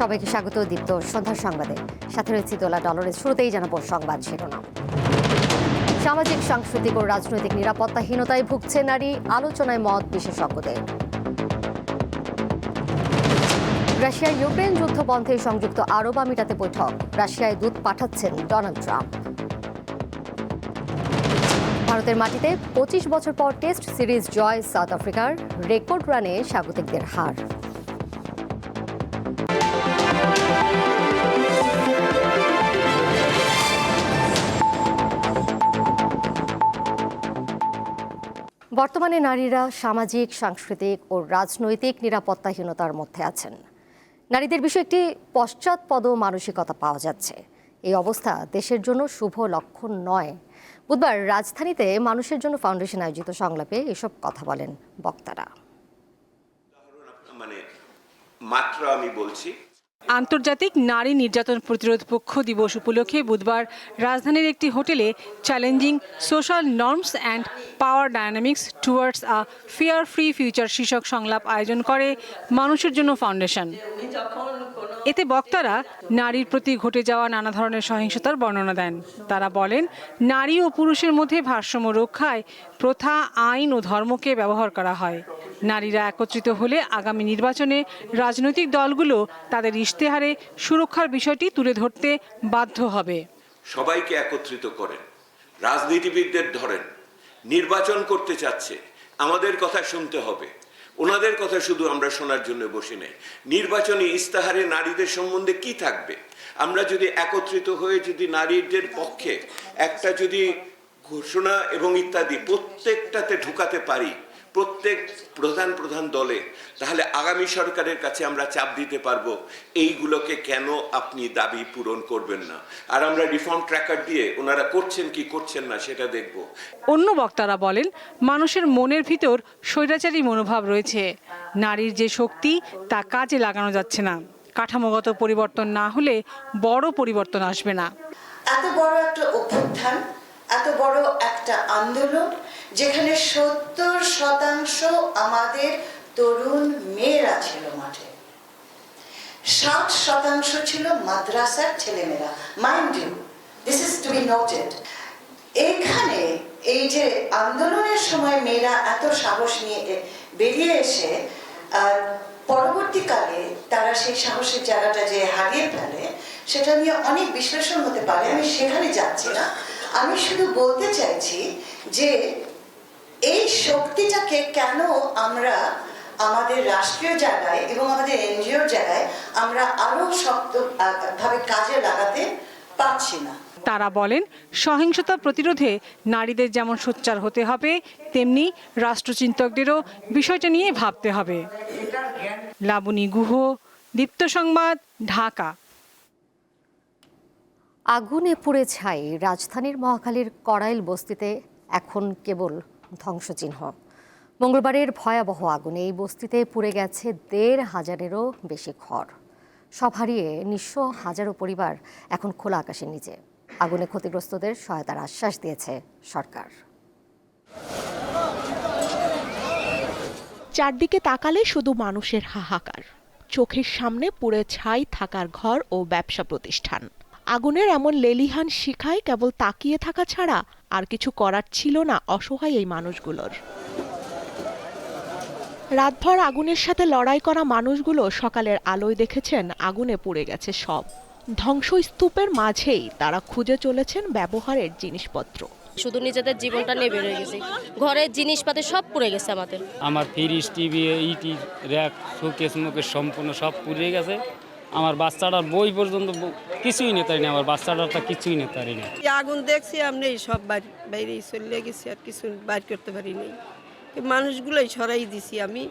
সবাইকে স্বাগত দীপ্ত সন্ধ্যার সংবাদে। সাথে রয়েছে দোলা ডলরের শুরুতেই জানাব সংবাদ শিরোনাম। সামাজিক, সাংস্কৃতিক ও রাজনৈতিক নিরাপত্তাহীনতায় ভুগছে নারী আলোচনায় মত বিশেষজ্ঞদের। রাশিয়া ইউক্রেন যুদ্ধ বন্ধে সংযুক্ত আরব আমিরাতে বৈঠক, রাশিয়ায় দূত পাঠাচ্ছেন ডোনাল্ড ট্রাম্প। ভারতের মাটিতে পঁচিশ বছর পর টেস্ট সিরিজ জয় সাউথ আফ্রিকার, রেকর্ড রানে স্বাগতিকদের হার। বর্তমানে নারীরা সামাজিক, সাংস্কৃতিক ও রাজনৈতিক নিরাপত্তাহীনতার মধ্যে আছেন। নারীদের বিষয়ে একটি পশ্চাৎপদ মানসিকতা পাওয়া যাচ্ছে। এই অবস্থা দেশের জন্য শুভ লক্ষণ নয়। বুধবার রাজধানীতে মানুষের জন্য ফাউন্ডেশন আয়োজিত সংলাপে এসব কথা বলেন বক্তারা। মানে মাত্রা আমি বলছি আন্তর্জাতিক নারী নির্যাতন প্রতিরোধ পক্ষ দিবস উপলক্ষে বুধবার রাজধানীর একটি হোটেলে challenging social norms and power dynamics towards a fear free future শীর্ষক সংলাপ আয়োজন করে মানুষের জন্য ফাউন্ডেশন। এতে বক্তারা নারীর প্রতি ঘটে যাওয়া নানা ধরনের সহিংসতার বর্ণনা দেন। তারা বলেন, নারী ও পুরুষের মধ্যে ভারসাম্য রক্ষায় প্রথা, আইন ও ধর্মকে ব্যবহার করা হয়। নারীরা একত্রিত হলে আগামী নির্বাচনে রাজনৈতিক দলগুলো তাদের ইশতেহারে সুরক্ষার বিষয়টি তুলে ধরতে বাধ্য হবে। সবাইকে একত্রিত করেন। রাজনীতিবিদদের ধরেন, নির্বাচন করতে চাচ্ছে, আমাদের কথা শুনতে হবে। ওনাদের কথা শুধু আমরা শোনার জন্য বসি নেই। নির্বাচনী ইস্তাহারে নারীদের সম্বন্ধে কি থাকবে? আমরা যদি একত্রিত হয়ে যদি নারীদের পক্ষে একটা যদি ঘোষণা এবং ইত্যাদি প্রত্যেকটাতে ঢুকাতে পারি প্রত্যেক প্রধান প্রধান দলে তাহলে আগামী সরকারের কাছে আমরা চাপ দিতে পারব এইগুলোকে কেন আপনি দাবি পূরণ করবেন না? আর আমরা রিফর্ম ট্র্যাকার দিয়ে ওনারা করছেন কি করছেন না সেটা দেখব। অন্য বক্তারা বলেন মানুষের মনের ভিতর স্বৈরাচারী মনোভাব রয়েছে। নারীর যে শক্তি তা কাজে লাগানো যাচ্ছে না। কাঠামোগত পরিবর্তন না হলে বড় পরিবর্তন আসবে না। এত বড় একটা অভ্যুত্থান এত বড় একটা আন্দোলন যেখানে সত্তর শতাংশ আমাদের তরুণ মেয়েরা ছিল মাঠে। ষাট শতাংশ ছিল মাদ্রাসার ছেলেমেয়েরা। Mind you this is to be noted এখানে এই যে আন্দোলনের সময় মেয়েরা এত সাহস নিয়ে বেরিয়ে এসে পরবর্তীকালে তারা সেই সাহসের জায়গাটা যে হারিয়ে ফেলে, সেটা নিয়ে অনেক বিশ্লেষণ হতে পারে। আমি সেখানে যাচ্ছি না। আমি শুধু বলতে চাইছি যে এই শক্তিটাকে কেন আমরা আমাদের রাষ্ট্রীয় জায়গায় এবং আমাদের এনজিওর জায়গায় আমরা আরও শক্ত ভাবে কাজে লাগাতে পারছি না। তারা বলেন সহিংসতা প্রতিরোধে নারীদের যেমন সোচ্চার হতে হবে তেমনি রাষ্ট্রচিন্তকদেরও বিষয়টা নিয়ে ভাবতে হবে। লাবণী গুহ দীপ্ত সংবাদ ঢাকা। আগুনে পুড়ে ছাই। রাজধানীর মহাখালীর কড়াইল বস্তিতে এখন কেবল ধ্বংসচিহ্ন। মঙ্গলবারের ভয়াবহ আগুনে এই বস্তিতে পুড়ে গেছে দেড় হাজারেরও বেশি ঘর। সব হারিয়ে নিঃস্ব হাজারো পরিবার এখন খোলা আকাশের নিচে। আগুনে ক্ষতিগ্রস্তদের সহায়তার আশ্বাস দিয়েছে সরকার। চারদিকে তাকালে শুধু মানুষের হাহাকার। চোখের সামনে পুড়ে ছাই থাকার ঘর ও ব্যবসা প্রতিষ্ঠান। আগুনের এমন লেলিহান শিখায় কেবল তাকিয়ে থাকা ছাড়া আর কিছু করার ছিল না অসহায় এই মানুষগুলোর। রাতভর আগুনের সাথে লড়াই করা মানুষগুলো সকালের আলোয় দেখেছেন আগুনে পুড়ে গেছে সব। ধ্বংসস্তূপের মাঝেই তারা খুঁজে চলেছেন ব্যবহারের জিনিসপত্র। শুধু নিজেদের জীবনটা নিয়ে বেরোয় গেছি। ঘরের জিনিসপাতি সব পুড়ে গেছে আমাদের। আমার ফ্রিজ টিভি ইটি র্যাক শোকেস মুকেশ সম্পূর্ণ সব পুড়ে গেছে। আমার বাচ্চাটার বই পর্যন্ত কিছুই নিতে পারিনি আমার বাচ্চাটারটা কিছুই নিতে পারিনি এই আগুন দেখছি আমি সব বাইরে চলে গেছি আর কিছু বাইর করতে পারিনি এই মানুষগুলোই সরাই দিছি আমি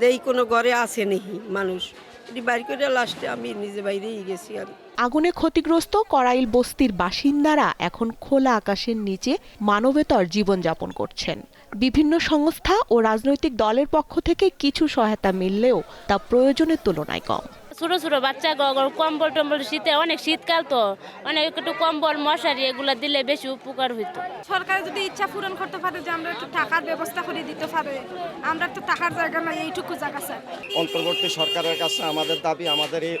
দেই কোনো ঘরে আসে নেই মানুষ। এটি বাইর করে লাস্টে আমি নিজে বাইরেই গেছি আর আগুনে ক্ষতিগ্রস্ত করাইল বস্তির বাসিন্দারা এখন খোলা আকাশের নিচে মানবেতর জীবনযাপন করছেন। বিভিন্ন সংস্থা ও রাজনৈতিক দলের পক্ষ থেকে কিছু সহায়তা মিললেও তা প্রয়োজনের তুলনায় কম। ছোট ছোট বাচ্চা কম্বল টম্বল শীতে অনেক শীতকাল তো অনেক একটু কম্বল মশারি এগুলো দিলে বেশি উপকার হইতো। সরকার যদি ইচ্ছা পূরণ করতে পারে যে আমরা একটু টাকার ব্যবস্থা করে দিতে পারে আমরা তো টাকার জায়গা নাই এইটুকু জায়গা স্যার অন্তর্বর্তী সরকারের কাছে আমাদের দাবি আমাদের এই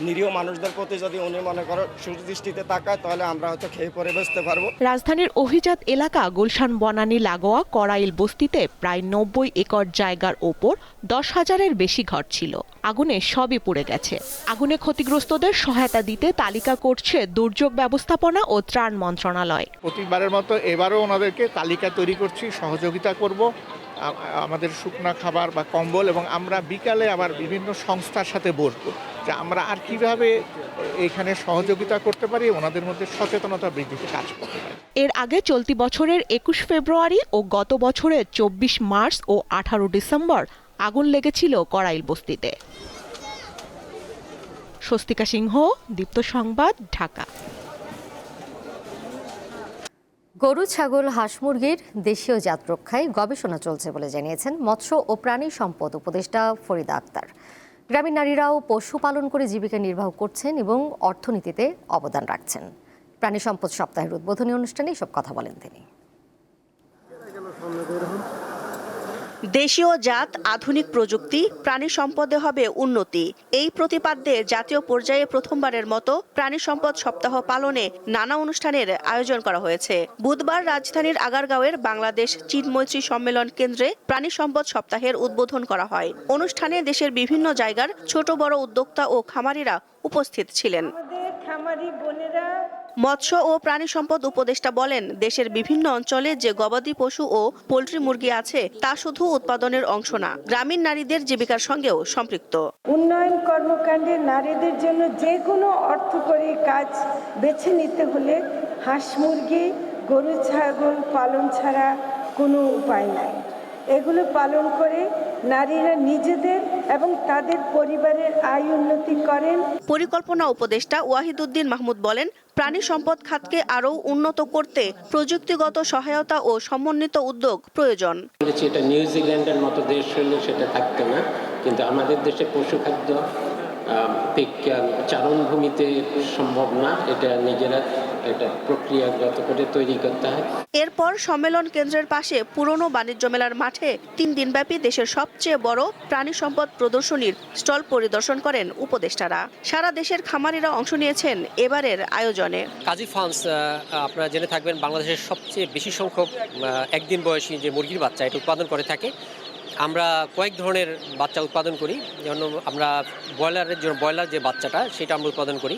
নিরীহ মানুষদের প্রতি যদি উনি মনে করো সুদৃষ্টিতে তাকায় তাহলে আমরা হয়তো খেয়ে পরে বসতে পারব। রাজধানীর অভিজাত এলাকা গুলশান বনানী লাগোয়া করাইল বস্তিতে প্রায় নব্বই একর জায়গার ওপর দশ হাজারের বেশি ঘর ছিল। আগুনে সবই পুড়ে গেছে। আগুনে ক্ষতিগ্রস্তদের সহায়তা দিতে তালিকা করছে দুর্যোগ ব্যবস্থাপনা ও ত্রাণ মন্ত্রণালয়। প্রতিবারের মতো এবারও ওনাদেরকে তালিকা তৈরি করছি সহযোগিতা করব। আমাদের শুকনা খাবার বা কম্বল এবং আমরা বিকালে আবার বিভিন্ন সংস্থার সাথে বসবো। যে আমরা আর কীভাবে এখানে সহযোগিতা করতে পারি ওনাদের মধ্যে সচেতনতা বৃদ্ধিতে কাজ করতে পারি। এর আগে চলতি বছরের একুশ ফেব্রুয়ারি ও গত বছরের চব্বিশ মার্চ ও আঠারো ডিসেম্বর আগুন লেগেছিল করাইল বস্তিতে। স্বস্তিকা সিংহ দীপ্ত সংবাদ ঢাকা। গরু ছাগল হাঁস মুরগির দেশীয় জাত রক্ষায় গবেষণা চলছে বলে জানিয়েছেন মৎস্য ও প্রাণী সম্পদ উপদেষ্টা ফরিদা আক্তার। গ্রামীণ নারীরাও পশুপালন করে জীবিকা নির্বাহ করছেন এবং অর্থনীতিতে অবদান রাখছেন। প্রাণী সম্পদ সপ্তাহের উদ্বোধনী অনুষ্ঠানে এসব কথা বলেন তিনি। দেশীয় জাত, আধুনিক প্রযুক্তি, প্রাণী সম্পদে হবে উন্নতি। এই প্রতিপাদ্যে জাতীয় পর্যায়ে প্রথমবারের মতো প্রাণী সম্পদ সপ্তাহ পালনে নানা অনুষ্ঠানের আয়োজন করা হয়েছে। বুধবার রাজধানীর আগারগাঁওয়ের বাংলাদেশ চীন মৈত্রী সম্মেলন কেন্দ্রে প্রাণী সম্পদ সপ্তাহের উদ্বোধন করা হয়। অনুষ্ঠানে দেশের বিভিন্ন জায়গার ছোট বড় উদ্যোক্তা ও খামারিরা উপস্থিত ছিলেন। মৎস্য ও প্রাণী সম্পদ উপদেষ্টা বলেন, দেশের বিভিন্ন অঞ্চলে যে গবাদি পশু ও পোল্ট্রি মুরগি আছে, তা শুধু উৎপাদনের অংশ না, গ্রামীণ নারীদের জীবিকার সঙ্গেও সম্পৃক্ত। উন্নয়ন কর্মকাণ্ডে নারীদের জন্য যে কোনো অর্থকরী কাজ বেছে নিতে হলে হাঁস মুরগি, গরু, ছাগল পালন ছাড়া কোনো উপায় নাই। এগুলো পালন করে নারীরা নিজেদের এবং তাদের পরিবারের আয় উন্নতি করেন। পরিকল্পনা উপদেষ্টা ওয়াহিদুদ্দিন মাহমুদ বলেন প্রাণী সম্পদ খাতকে আরও উন্নত করতে প্রযুক্তিগত সহায়তা ও সমন্বিত উদ্যোগ প্রয়োজন। এটা নিউজিল্যান্ডের মতো দেশ হলে সেটা থাকতো না কিন্তু আমাদের দেশে পশুখাদ্য আহ, পিক- চারণভূমিতে সম্ভব না এটা নিজেরা এটা প্রক্রিয়াগত করে তৈরি করতে হয়। এরপর সম্মেলন কেন্দ্রের পাশে পুরনো বাণিজ্য মেলার মাঠে তিন দিনব্যাপী দেশের সবচেয়ে বড় প্রাণী সম্পদ প্রদর্শনীর স্টল পরিদর্শন করেন উপদেষ্টারা। সারা দেশের খামারিরা অংশ নিয়েছেন এবারের আয়োজনে। কাজী ফার্মস আপনারা জেনে থাকবেন বাংলাদেশের সবচেয়ে বেশি সংখ্যক একদিন বয়সী যে মুরগির বাচ্চা এটা উৎপাদন করে থাকে। আমরা কয়েক ধরনের বাচ্চা উৎপাদন করি যেমন আমরা ব্রয়লারের জন্য ব্রয়লার যে বাচ্চাটা সেটা আমরা উৎপাদন করি।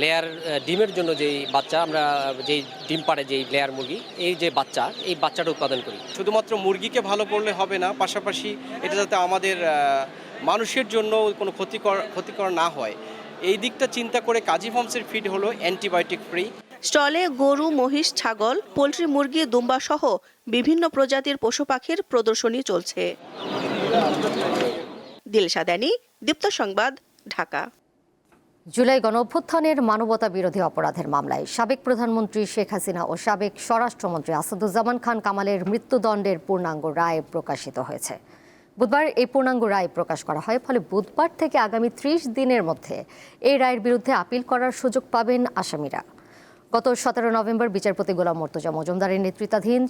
লেয়ার ডিমের জন্য যেই বাচ্চা আমরা যেই ডিম পাড়ে যেই লেয়ার মুরগি এই যে বাচ্চা এই বাচ্চাটা উৎপাদন করি। শুধুমাত্র মুরগিকে ভালো করলে হবে না পাশাপাশি এটা যাতে আমাদের মানুষের জন্য কোনো ক্ষতিকর ক্ষতিকর না হয়। এই দিকটা চিন্তা করে কাজী ফার্মসের ফিড হলো অ্যান্টিবায়োটিক ফ্রি স্টলে গরু মহিষ ছাগল পোলট্রি মুরগি দুম্বা সহ বিভিন্ন প্রজাতির পশু পাখির প্রদর্শনী চলছে। দিলশা দানি দীপ্ত সংবাদ ঢাকা। জুলাই গণ অভ্যুত্থানের মানবতা বিরোধী অপরাধের মামলায় সাবেক প্রধানমন্ত্রী শেখ হাসিনা ও সাবেক স্বরাষ্ট্রমন্ত্রী আসাদুজ্জামান খান কামালের মৃত্যুদণ্ডের পূর্ণাঙ্গ রায় প্রকাশিত হয়েছে। বুধবার এই পূর্ণাঙ্গ রায় প্রকাশ করা হয়, ফলে বুধবার থেকে আগামী ত্রিশ দিনের মধ্যে এই রায়ের বিরুদ্ধে আপিল করার সুযোগ পাবেন আসামিরা। গত সতেরো নভেম্বর বিচারপতি গোলাম মর্তুজা মজুমদারের নেতৃত্বাধীন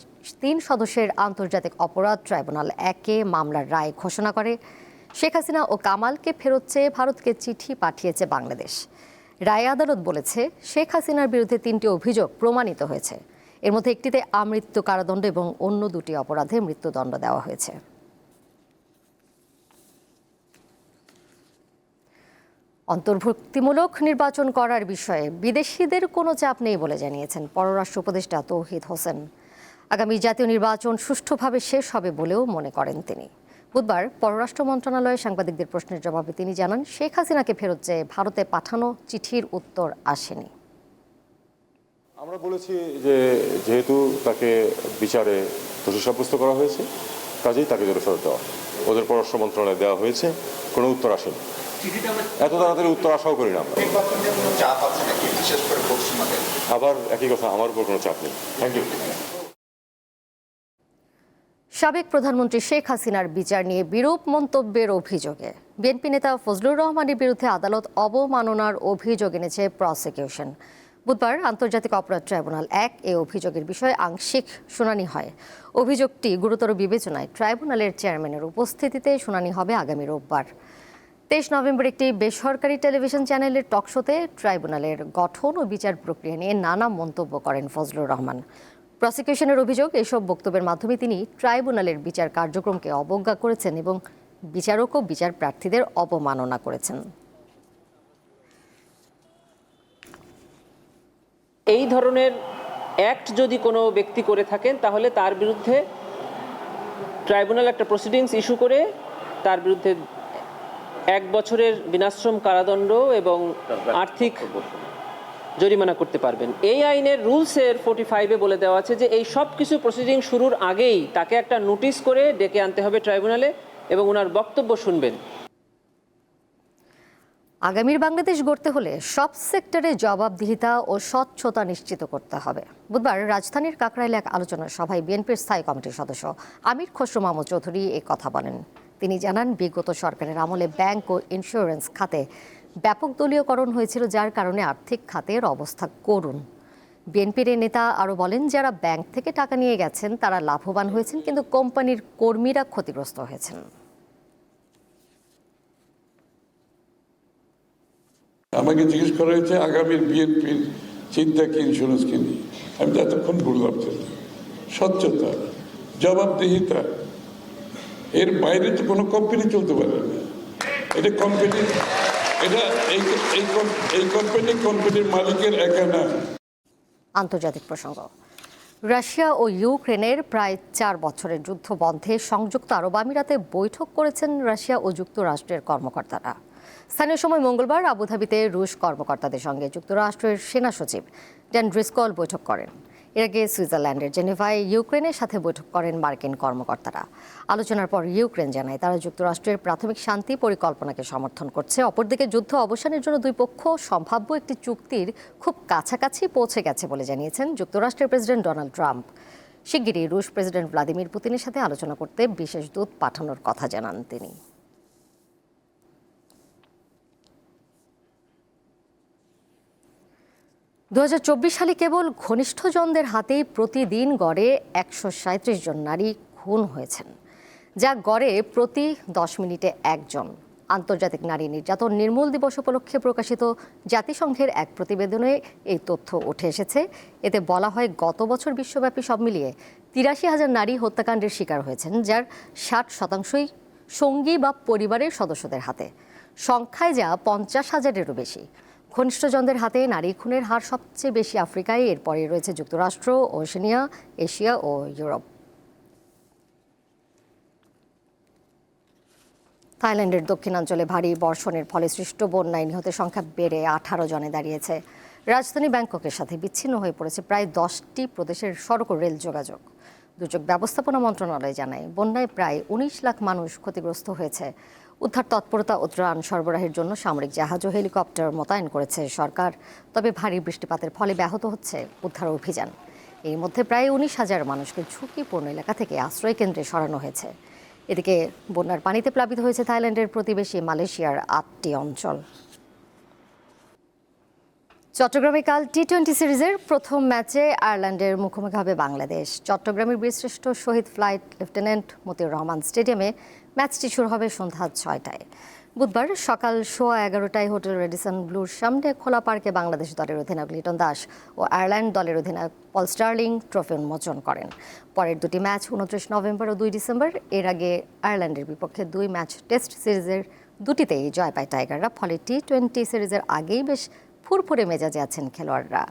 তিন সদস্যের আন্তর্জাতিক অপরাধ ট্রাইব্যুনাল একে মামলার রায় ঘোষণা করে। শেখ হাসিনা ও কামালকে ফেরত চেয়ে ভারতকে চিঠি পাঠিয়েছে বাংলাদেশ। রায় আদালত বলেছে, শেখ হাসিনার বিরুদ্ধে তিনটি অভিযোগ প্রমাণিত হয়েছে। এর মধ্যে একটিতে আমৃত্যু কারাদণ্ড এবং অন্য দুটি অপরাধে মৃত্যুদণ্ড দেওয়া হয়েছে। অন্তর্ভুক্তিমূলক নির্বাচন করার বিষয়ে বিদেশিদের কোনো চাপ নেই বলে জানিয়েছেন পররাষ্ট্র উপদেষ্টা তৌহিদ হোসেন। আগামী জাতীয় নির্বাচন সুষ্ঠুভাবে শেষ হবে বলেও মনে করেন তিনি। বুধবার পররাষ্ট্র মন্ত্রণালয়ে সাংবাদিকদের প্রশ্নের জবাবে তিনি জানান শেখ হাসিনাকে ফেরত চেয়ে ভারতে পাঠানো চিঠির উত্তর আসেনি। আমরা বলেছি যে যেহেতু তাকে বিচারে দোষী সাব্যস্ত করা হয়েছে কাজেই তাকে জেলে ফেরত দেওয়া ওদের পররাষ্ট্র মন্ত্রণালয়ে দেওয়া হয়েছে কোনো উত্তর আসেনি। এত তাড়াতাড়ি উত্তর আশাও করি না আমরা। আবার একই কথা আমার উপর কোনো চাপ নেই। থ্যাংক ইউ সাবেক প্রধানমন্ত্রী শেখ হাসিনার বিচার নিয়ে বিরূপ মন্তব্যের অভিযোগে। বিএনপি নেতা ফজলুর রহমানের বিরুদ্ধে আদালত অবমাননার অভিযোগ এনেছে প্রসিকিউশন। বুধবার আন্তর্জাতিক অপরাধ ট্রাইব্যুনাল এক এ অভিযোগের বিষয়ে আংশিক শুনানি হয়। অভিযোগটি গুরুতর বিবেচনায় ট্রাইব্যুনালের চেয়ারম্যানের উপস্থিতিতে শুনানি হবে আগামী রোববার। তেইশ নভেম্বর একটি বেসরকারি টেলিভিশন চ্যানেলের টকশোতে ট্রাইব্যুনালের গঠন ও বিচার প্রক্রিয়া নিয়ে নানা মন্তব্য করেন ফজলুর রহমান। প্রসিকিউশনের অভিযোগ এসব বক্তব্যের মাধ্যমে তিনি ট্রাইব্যুনালের বিচার কার্যক্রমকে অবজ্ঞা করেছেন এবং বিচারক ও বিচার প্রার্থীদের অপমাননা করেছেন। এই ধরনের অ্যাক্ট যদি কোনো ব্যক্তি করে থাকেন তাহলে তার বিরুদ্ধে ট্রাইব্যুনাল একটা প্রসিডিংস ইস্যু করে তার বিরুদ্ধে এক বছরের বিনাশ্রম কারাদণ্ড এবং আর্থিক জরিমানা করতে পারবেন। এই আইনের রুলসের ফোর্টি ফাইভে বলে দেওয়া আছে যে এই সব কিছু প্রসিডিং শুরুর আগেই তাকে একটা নোটিশ করে ডেকে আনতে হবে ট্রাইব্যুনালে এবং ওনার বক্তব্য শুনবেন। আগামীর বাংলাদেশ গড়তে হলে সব সেক্টরে জবাবদিহিতা ও স্বচ্ছতা নিশ্চিত করতে হবে। বুধবার রাজধানীর কাকরাইলে এক আলোচনা সভায় বিএনপির স্থায়ী কমিটির সদস্য আমির খসরু মামু চৌধুরী এ কথা বলেন। তিনি জানান, বিগত সরকারের আমলে ব্যাংক ও ইন্স্যুরেন্স খাতে ব্যাপক দলীয়করণ হয়েছিল, যার কারণে আর্থিক খাতের অবস্থা করুন বিএনপির নেতা আরও বলেন, যারা ব্যাংক থেকে টাকা নিয়ে গেছেন, তারা লাভবান হয়েছেন, কিন্তু কোম্পানির কর্মীরা ক্ষতিগ্রস্ত হয়েছেন। আমাকে জিজ্ঞেস করা হয়েছে, আগামীর বিএনপির চিন্তা কি ইন্স্যুরেন্স কি নিয়ে? আমি তো এতক্ষণ বললাম স্বচ্ছতা জবাবদিহিতা, এর বাইরে তো কোনো কোম্পানি চলতে পারে না। এটা কোম্পানি আন্তর্জাতিক প্রসঙ্গ। রাশিয়া ও ইউক্রেনের প্রায় চার বছরের যুদ্ধ বন্ধে সংযুক্ত আরব আমিরাতে বৈঠক করেছেন রাশিয়া ও যুক্তরাষ্ট্রের কর্মকর্তারা। স্থানীয় সময় মঙ্গলবার আবুধাবিতে রুশ কর্মকর্তাদের সঙ্গে যুক্তরাষ্ট্রের সেনা সচিব ড্যান ড্রিসকল বৈঠক করেন। এর আগে সুইজারল্যান্ডের জেনেভায় ইউক্রেনের সাথে বৈঠক করেন মার্কিন কর্মকর্তারা। আলোচনার পর ইউক্রেন জানায়, তারা যুক্তরাষ্ট্রের প্রাথমিক শান্তি পরিকল্পনাকে সমর্থন করছে। অপরদিকে যুদ্ধ অবসানের জন্য দুই পক্ষ সম্ভাব্য একটি চুক্তির খুব কাছাকাছি পৌঁছে গেছে বলে জানিয়েছেন যুক্তরাষ্ট্রের প্রেসিডেন্ট ডোনাল্ড ট্রাম্প। শিগগিরই রুশ প্রেসিডেন্ট ভ্লাদিমির পুতিনের সাথে আলোচনা করতে বিশেষ দূত পাঠানোর কথা জানান তিনি। দু হাজার চব্বিশ সালে কেবল ঘনিষ্ঠজনদের হাতেই প্রতিদিন গড়ে একশো জন নারী খুন হয়েছেন, যা গড়ে প্রতি দশ মিনিটে একজন। আন্তর্জাতিক নারী নির্যাতন নির্মূল দিবস উপলক্ষে প্রকাশিত জাতিসংঘের এক প্রতিবেদনে এই তথ্য উঠে এসেছে। এতে বলা হয়, গত বছর বিশ্বব্যাপী সব মিলিয়ে তিরাশি হাজার নারী হত্যাকাণ্ডের শিকার হয়েছেন, যার ষাট শতাংশই সঙ্গী বা পরিবারের সদস্যদের হাতে। সংখ্যায় যা পঞ্চাশ হাজারেরও বেশি। ঘনিষ্ঠজনদের হাতে নারী খুনের হার সবচেয়ে বেশি আফ্রিকায়। এরপরে রয়েছে যুক্তরাষ্ট্র, ওশেনিয়া, এশিয়া ও ইউরোপ। থাইল্যান্ডের দক্ষিণাঞ্চলে ভারী বর্ষণের ফলে সৃষ্ট বন্যায় নিহতের সংখ্যা বেড়ে আঠারো জনে দাঁড়িয়েছে। রাজধানী ব্যাংককের সাথে বিচ্ছিন্ন হয়ে পড়েছে প্রায় দশটি প্রদেশের সড়ক ও রেল যোগাযোগ। দুর্যোগ ব্যবস্থাপনা মন্ত্রণালয় জানায়, বন্যায় প্রায় উনিশ লাখ মানুষ ক্ষতিগ্রস্ত হয়েছে। উদ্ধার তৎপরতা ও ত্রাণ সরবরাহের জন্য সামরিক জাহাজ ও হেলিকপ্টার মোতায়েন করেছে সরকার। তবে ভারী বৃষ্টিপাতের ফলে ব্যাহত হচ্ছে উদ্ধার অভিযান। এর মধ্যে প্রায় উনিশ হাজার মানুষকে ঝুঁকিপূর্ণ এলাকা থেকে আশ্রয় কেন্দ্রে সরানো হয়েছে। এদিকে বন্যার পানিতে প্লাবিত হয়েছে থাইল্যান্ডের প্রতিবেশী মালয়েশিয়ার আটটি অঞ্চল। চট্টগ্রামে কাল টি টোয়েন্টি সিরিজের প্রথম ম্যাচে আয়ারল্যান্ডের মুখোমুখি হবে বাংলাদেশ। চট্টগ্রামের বীরশ্রেষ্ঠ শহীদ ফ্লাইট লেফটেন্যান্ট মতিউর রহমান স্টেডিয়ামে ম্যাচটি শুরু হবে সন্ধ্যা ছয়টায়। বুধবার সকাল সোয়া এগারোটায় হোটেল রেডিসন ব্লুর সামনে খোলা পার্কে বাংলাদেশ দলের অধিনায়ক লিটন দাস ও আয়ারল্যান্ড দলের অধিনায়ক পল স্টার্লিং ট্রফি উন্মোচন করেন। পরের দুটি ম্যাচ উনত্রিশ নভেম্বর ও দুই ডিসেম্বর। এর আগে আয়ারল্যান্ডের বিপক্ষে দুই ম্যাচ টেস্ট সিরিজের দুটিতেই জয় পায় টাইগাররা, ফলে টি টোয়েন্টি সিরিজের আগেই বেশ ফুরফুরে মেজাজে আছেন খেলোয়াড়রা।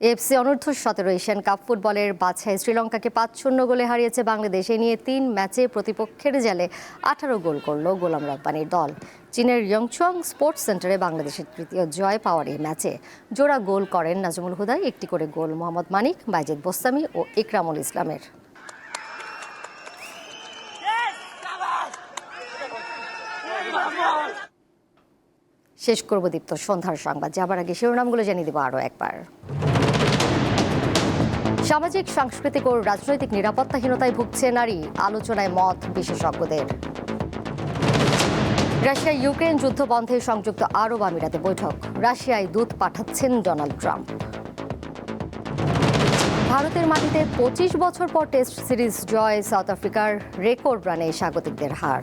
এফসি অনূর্ধ্ব সতেরো এশিয়ান কাপ ফুটবলের বাছাই শ্রীলঙ্কাকে পাঁচ শূন্য গোলে হারিয়েছে বাংলাদেশ। এ নিয়ে তিন ম্যাচে প্রতিপক্ষের জালে আঠারো গোল করল গোলাম রব্বানির দল। চীনের ইয়ংচুয়াং স্পোর্টস সেন্টারে বাংলাদেশের তৃতীয় জয় পাওয়ার এই ম্যাচে জোড়া গোল করেন নাজমুল হুদাই একটি করে গোল মোহাম্মদ মানিক, বাইজেদ বোস্তামি ও ইকরামুল ইসলামের। শেষ করব দীপ্ত সন্ধ্যার সংবাদ। যাবার আগে শিরোনামগুলো জানিয়ে দেবো আরও একবার। সামাজিক, সাংস্কৃতিক ও রাজনৈতিক নিরাপত্তাহীনতায় ভুগছে নারী। আলোচনায় মত বিশেষজ্ঞদের। রাশিয়া ইউক্রেন যুদ্ধ বন্ধে সংযুক্ত আরব আমিরাতে বৈঠক। রাশিয়ায় দূত পাঠাচ্ছেন ডোনাল্ড ট্রাম্প। ভারতের মাটিতে পঁচিশ বছর পর টেস্ট সিরিজ জয়, সাউথ আফ্রিকার রেকর্ড রানে স্বাগতিকদের হার।